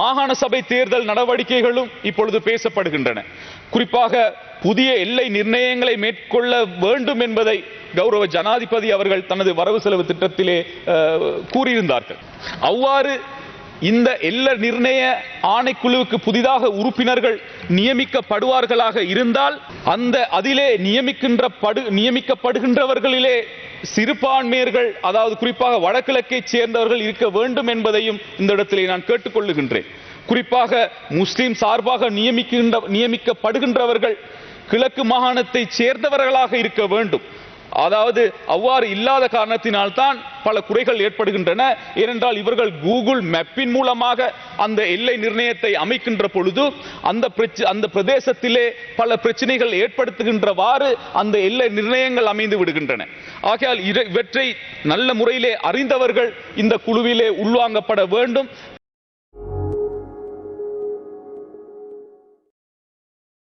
மாகாண சபை தேர்தல் நடவடிக்கைகளும் இப்பொழுது பேசப்படுகின்றன. குறிப்பாக புதிய எல்லை நிர்ணயங்களை மேற்கொள்ள வேண்டும் என்பதை கௌரவ ஜனாதிபதி அவர்கள் தனது வரவு செலவு திட்டத்திலே கூறியிருந்தார்கள். அவ்வாறு இந்த எல்ல நிர்ணய ஆணைக்குழுவுக்கு புதிதாக உறுப்பினர்கள் நியமிக்கப்படுவார்களாக இருந்தால் அந்த அதிலே நியமிக்கின்ற படு நியமிக்கப்படுகின்றவர்களிலே சிறுபான்மையர்கள் அதாவது குறிப்பாக வடகிழக்கைச் சேர்ந்தவர்கள் இருக்க வேண்டும் என்பதையும் இந்த இடத்திலே நான் கேட்டுக்கொள்ளுகின்றேன். குறிப்பாக முஸ்லிம் சார்பாக நியமிக்கின்ற நியமிக்கப்படுகின்றவர்கள் கிழக்கு மாகாணத்தைச் சேர்ந்தவர்களாக இருக்க வேண்டும். அதாவது அவ்வாறு இல்லாத காரணத்தினால்தான் பல குறைகள் ஏற்படுகின்றன. ஏனென்றால் இவர்கள் கூகுள் மேப்பின் மூலமாக அந்த எல்லை நிர்ணயத்தை அமைக்கின்ற பொழுது அந்த அந்த பிரதேசத்திலே பல பிரச்சனைகள் ஏற்படுத்துகின்றவாறு அந்த எல்லை நிர்ணயங்கள் அமைந்து விடுகின்றன. ஆகையால் இவற்றை நல்ல முறையிலே அறிந்தவர்கள் இந்த குழுவிலே உள்வாங்கப்பட வேண்டும்.